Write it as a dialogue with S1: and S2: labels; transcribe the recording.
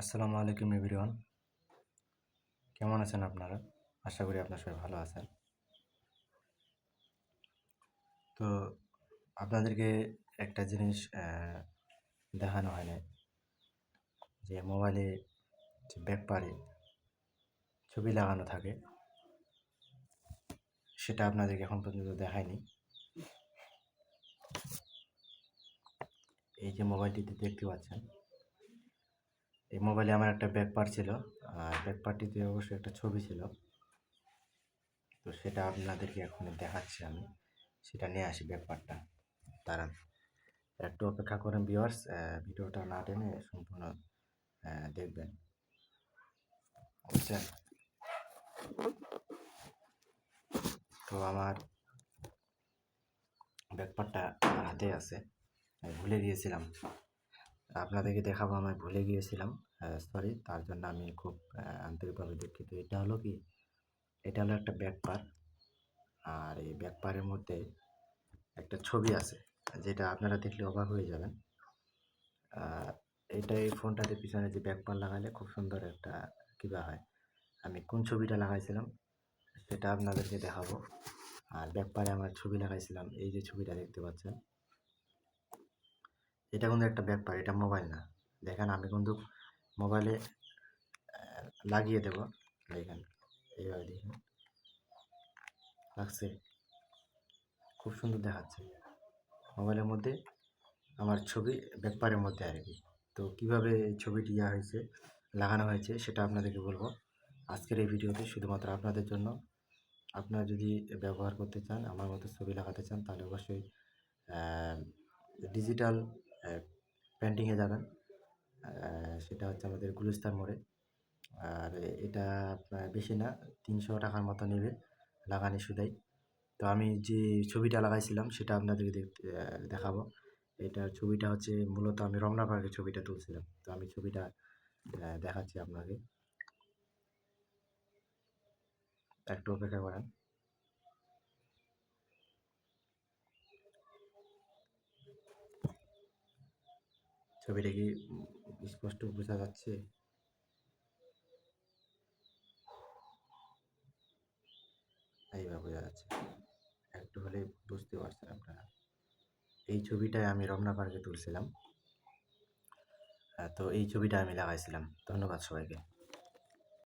S1: আসসালামু আলাইকুম এভরিওয়ান। কেমন আছেন আপনারা? আশা করি আপনার সবাই ভালো আছেন। তো আপনাদেরকে একটা জিনিস দেখানো হয় না যে মোবাইলে যে ব্যাকপারে ছবি লাগানো থাকে, সেটা আপনাদেরকে এখন পর্যন্ত দেখায়নি এই যে মোবাইলটিতে দেখতে পাচ্ছেন এই মোবাইলে আমার একটা ব্যাকপার ছিল, আর ব্যাকপারটিতে অবশ্যই একটা ছবি ছিল। তো সেটা আপনাদেরকে এখন দেখাচ্ছি আমি। সেটা নিয়ে আসি ব্যাকপারটা দাঁড়ান। একটু অপেক্ষা করেন ভিউয়ার্স ভিডিওটা না টেনে সম্পূর্ণ দেখবেন। বুঝছেন? তো আমার ব্যাকপারটা আমার হাতে আছে। ভুলে গিয়েছিলাম। আপনাদেরকে দেখাবো, আমি ভুলে গিয়েছিলাম। সরি তার জন্য আমি খুব আন্তরিকভাবে দুঃখিত। এটা হলো কি? এটা হলো একটা ব্যাকপার আর এই ব্যাকপারের মধ্যে একটা ছবি আছে, যেটা আপনারা দেখলে অবাক হয়ে যাবেন। এটা এই ফোনটাতে পিছনে যে ব্যাকপার লাগালে খুব সুন্দর একটা কিবা হয়। আমি কোন ছবিটা লাগাইছিলাম, সেটা আপনাদেরকে দেখাবো। আর ব্যাকপারে আমার ছবি লাগাইছিলাম, এই যে ছবিটা দেখতে পাচ্ছেন। এটা কিন্তু একটা ব্যাপার, এটা মোবাইল না। দেখেন, আমি কিন্তু মোবাইলে লাগিয়ে দেবো। দেখেন, এইভাবে দেখেন। লাগছে। খুব সুন্দর দেখাচ্ছে। মোবাইলের মধ্যে আমার ছবি ব্যাপারের মধ্যে আর কি। তো কীভাবে ছবিটি ইয়া হয়েছে, লাগানো হয়েছে, সেটা আপনাদেরকে বলব। আজকের এই ভিডিওতে শুধুমাত্র আপনাদের জন্য। আপনারা যদি ব্যবহার করতে চান, আমার মতো ছবি লাগাতে চান, তাহলে অবশ্যই ডিজিটাল পেন্টিংয়ে যাবেন। সেটা হচ্ছে আমাদের গুলিস্তান মোড়ে। আর এটা বেশি না, তিনশো টাকার মতো নেবে লাগানি শুধাই তো আমি যে ছবিটা লাগাইছিলাম, সেটা আপনাদেরকে দেখাবো। এটা ছবিটা হচ্ছে মূলত আমি রমনা পার্কের ছবিটা তুলছিলাম। তো আমি ছবিটা দেখাচ্ছি আপনাকে। একটু অপেক্ষা করেন। ছবিটা কি স্পষ্ট বোঝা যাচ্ছে। এইভাবে বোঝা যাচ্ছে। একটু হলে বুঝতে পারছেন আপনারা। এই ছবিটায় আমি রমনা পার্কে তুলছিলাম। তো এই ছবিটা আমি লাগাইছিলাম। ধন্যবাদ সবাইকে।